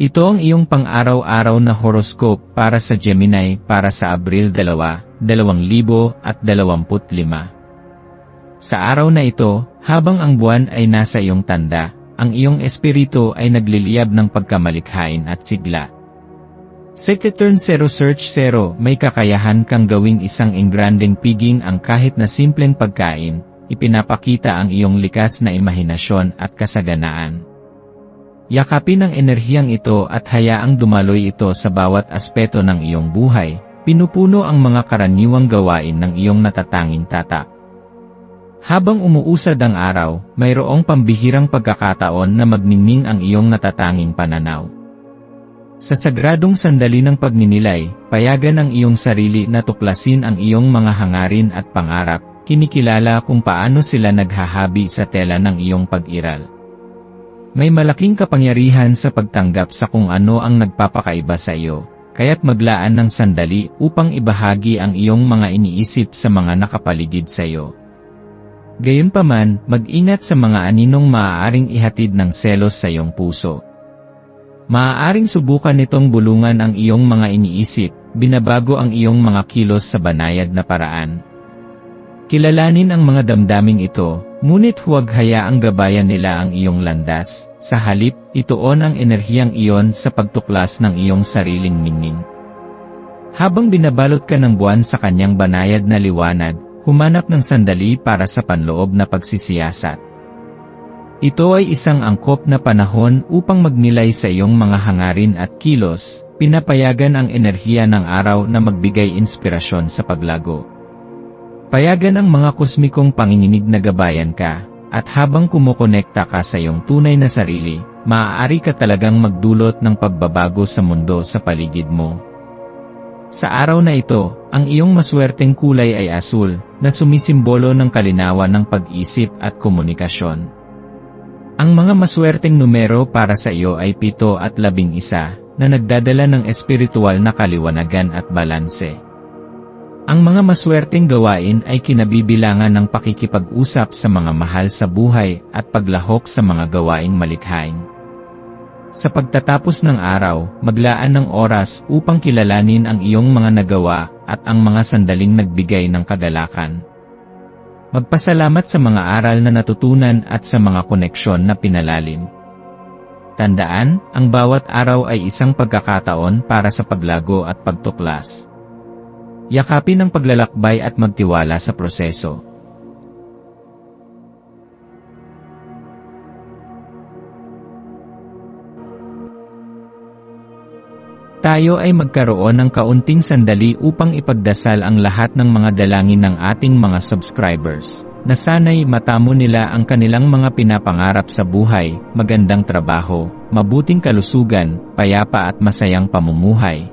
Ito ang iyong pang-araw-araw na horoscope para sa Gemini para sa Abril 2, 2025. Sa araw na ito, habang ang buwan ay nasa iyong tanda, ang iyong espiritu ay nagliliyab ng pagkamalikhain at sigla. Return Zero Search Zero, may kakayahan kang gawing isang engranding piging ang kahit na simpleng pagkain, ipinapakita ang iyong likas na imahinasyon at kasaganaan. Yakapin ang enerhiyang ito at hayaang dumaloy ito sa bawat aspeto ng iyong buhay, pinupuno ang mga karaniwang gawain ng iyong natatanging tatak. Habang umuusad ang araw, mayroong pambihirang pagkakataon na magningning ang iyong natatanging pananaw. Sa sagradong sandali ng pagninilay, payagan ang iyong sarili na tuklasin ang iyong mga hangarin at pangarap, kinikilala kung paano sila naghahabi sa tela ng iyong pag-iral. May malaking kapangyarihan sa pagtanggap sa kung ano ang nagpapakaiba sa iyo, kaya't maglaan ng sandali upang ibahagi ang iyong mga iniisip sa mga nakapaligid sa iyo. Gayunpaman, mag-ingat sa mga aninong maaaring ihatid ng selos sa iyong puso. Maaaring subukan nitong bulungan ang iyong mga iniisip, binabago ang iyong mga kilos sa banayad na paraan. Kilalanin ang mga damdaming ito, ngunit huwag hayaang gabayan nila ang iyong landas, sa halip, ituon ang enerhiyang iyon sa pagtuklas ng iyong sariling ningning. Habang binabalot ka ng buwan sa kanyang banayad na liwanag, humanap ng sandali para sa panloob na pagsisiyasat. Ito ay isang angkop na panahon upang magnilay sa iyong mga hangarin at kilos, pinapayagan ang enerhiya ng araw na magbigay inspirasyon sa paglago. Payagan ang mga kosmikong panginginig na gabayan ka, at habang kumukonekta ka sa iyong tunay na sarili, maaari ka talagang magdulot ng pagbabago sa mundo sa paligid mo. Sa araw na ito, ang iyong maswerteng kulay ay asul, na sumisimbolo ng kalinawan ng pag-isip at komunikasyon. Ang mga maswerteng numero para sa iyo ay 7 at 11, na nagdadala ng espiritual na kaliwanagan at balanse. Ang mga maswerteng gawain ay kinabibilangan ng pakikipag-usap sa mga mahal sa buhay at paglahok sa mga gawaing malikhain. Sa pagtatapos ng araw, maglaan ng oras upang kilalanin ang iyong mga nagawa at ang mga sandaling nagbigay ng kagalakan. Magpasalamat sa mga aral na natutunan at sa mga koneksyon na pinalalim. Tandaan, ang bawat araw ay isang pagkakataon para sa paglago at pagtuklas. Yakapin ang paglalakbay at magtiwala sa proseso. Tayo ay magkaroon ng kaunting sandali upang ipagdasal ang lahat ng mga dalangin ng ating mga subscribers, na sana'y matamo nila ang kanilang mga pinapangarap sa buhay, magandang trabaho, mabuting kalusugan, payapa at masayang pamumuhay,